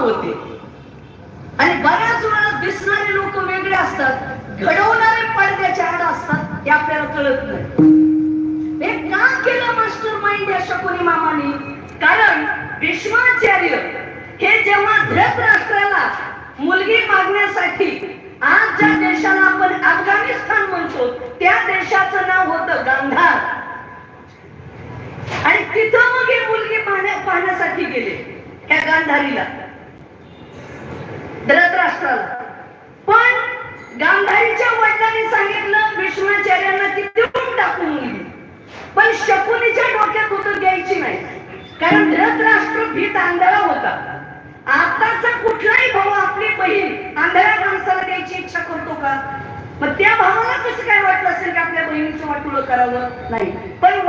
होते. आणि बऱ्याच वेळा दिसणारे लोक वेगळे असतात. घडवणारे पडद्याच्या आड असतात हे आपल्याला कळत नाही. हे का केलं मास्टर माइंड या शकुनी मामाने? कारण भीष्माचार्य हे जेव्हा धृत राष्ट्राला मुलगी मागण्यासाठी आज ज्या देशाला आपण अफगाणिस्तान म्हणतो त्या देशाचं नाव होतं गांधार. आणि तिथं मग हे मुलगी पाहण्यासाठी गेले त्या गांधारीला धृतराष्ट्राला पण गांधारीच्या वडिलांनी सांगितलं भीष्माचार्यांना ती देऊन टाकून गेली पण शकुनीच्या डोक्यात उतर द्यायची नाही. कारण धृतराष्ट्र भीत आंधळा होता. आताचा कुठलाही भाऊ आपली बहीण आंधळ्या माणसाला द्यायची इच्छा करतो का? मग त्या भावाला कसं काय वाटलं असेल की आपल्या बहिणीचं वाटुळं करावं? नाही. पण